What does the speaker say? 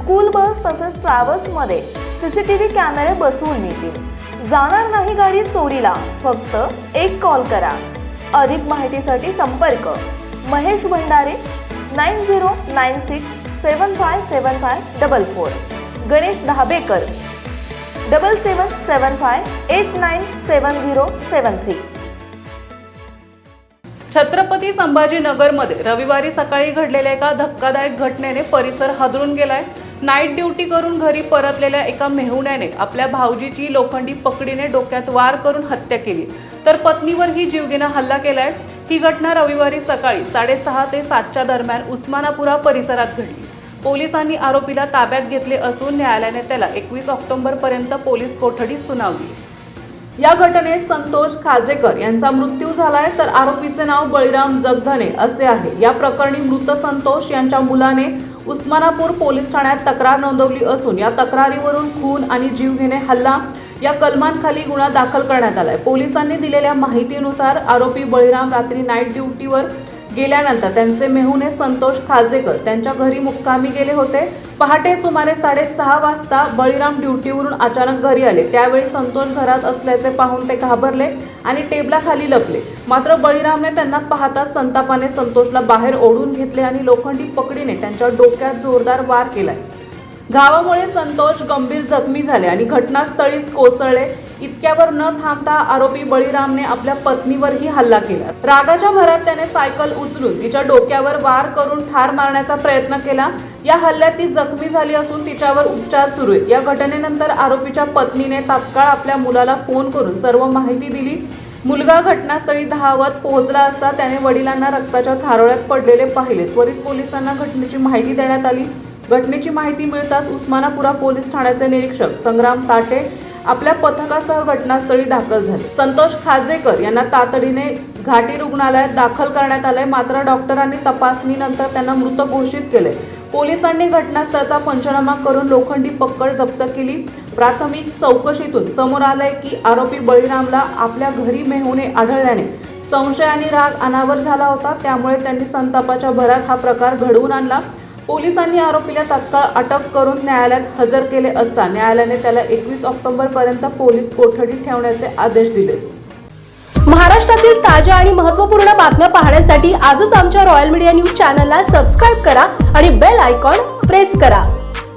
School bus तसेच ट्रॅव्हल्समध्ये CCTV कॅमेरे बसवून मिळतील जाणार नाही गाडी चोरीला फक्त एक कॉल करा. अधिक माहितीसाठी संपर्क. Mahesh Bhandare nine zero nine six seven five seven five double four. Ganesh Dhabekar double seven seven five eight nine seven zero seven three. Chhatrapati संभाजीनगरमध्ये रविवारी सकाळी घडलेल्या एका धक्कादायक घटनेने परिसर हादरून गेलाय. नाईट ड्युटी करून घरी परतलेल्या एका मेहुण्याने आपल्या भाऊजीची लोखंडी पकडीने डोक्यात वार करून हत्या केली. तर पत्नीवर ही जीवघेणा हल्ला केलाय. ही घटना रविवारी सकाळी साडेसहा ते सातच्या दरम्यान उस्मानापुरा परिसरात घडली. पोलिसांनी आरोपीला ताब्यात घेतले असून न्यायालयाने त्याला एकवीस ऑक्टोबर पर्यंत पोलीस कोठडी सुनावली. या घटनेत संतोष खाजेकर यांचा मृत्यू झालाय तर आरोपीचे नाव बळीराम जगधने असे आहे. या प्रकरणी मृत संतोष यांच्या मुलाने उस्मानापूर पोलीस ठाण्यात तक्रार नोंदवली असून या तक्रारीवरून खून आणि जीवघेणे हल्ला या कलमांखाली गुन्हा दाखल करण्यात आलाय. पोलिसांनी दिलेल्या माहितीनुसार आरोपी बळीराम रात्री नाईट ड्युटीवर गेल्यानंतर त्यांचे मेहुणे संतोष खाजेकर त्यांच्या घरी मुक्कामी गेले होते. पहाटे सुमारे साडेसहा वाजता बळीराम ड्युटीवरून अचानक घरी आले. त्यावेळी संतोष घरात असल्याचे पाहून ते घाबरले आणि टेबलाखाली लपले. मात्र बळीरामने त्यांना पाहताच संतापाने संतोषला बाहेर ओढून घेतले आणि लोखंडी पकडीने त्यांच्या डोक्यात जोरदार वार केलाय. घावामुळे संतोष गंभीर जखमी झाले आणि घटनास्थळीच कोसळले. इतक्यावर न थांबता आरोपी बळीरामने आपल्या पत्नीवरही हल्ला केला. रागाच्या भरात त्याने सायकल उचलून तिच्या डोक्यावर वार करून ठार मारण्याचा प्रयत्न केला. या हल्ल्यात ती जखमी झाली असून तिच्यावर उपचार सुरू आहेत. या घटनेनंतर आरोपीच्या पत्नीने तात्काळ आपल्या मुलाला फोन करून सर्व माहिती दिली. मुलगा घटनास्थळी धावत पोहोचला असता त्याने वडिलांना रक्ताच्या थारोळ्यात पडलेले पाहिले त्वरित पोलिसांना घटनेची माहिती देण्यात आली. घटनेची माहिती मिळताच उस्मानापुरा पोलीस ठाण्याचे निरीक्षक संग्राम ताटे आपल्या पथकासह घटनास्थळी दाखल झाले. संतोष खाजेकर यांना तातडीने घाटी रुग्णालयात दाखल करण्यात आले मात्र डॉक्टरांनी तपासणीनंतर त्यांना मृत घोषित केले पोलिसांनी घटनास्थळाचा पंचनामा करून लोखंडी पक्कड जप्त केली. प्राथमिक चौकशीतून समोर आलंय की आरोपी बळीरामला आपल्या घरी मेहुणे आढळल्याने संशय आणि राग अनावर झाला होता. त्यामुळे त्यांनी संतापाच्या भरात हा प्रकार घडवून आणला. पोलिसांनी आरोपीला तत्काळ अटक करून न्यायालयात हजर केले असता न्यायालयाने त्याला एकवीस ऑक्टोबर पर्यंत पोलीस कोठडीत ठेवण्याचे आदेश दिले. महाराष्ट्रातील ताज्या आणि महत्त्वपूर्ण बातम्या पाहण्यासाठी आजच आमच्या रॉयल मीडिया न्यूज चॅनलला सबस्क्राईब करा आणि बेल आयकॉन प्रेस करा.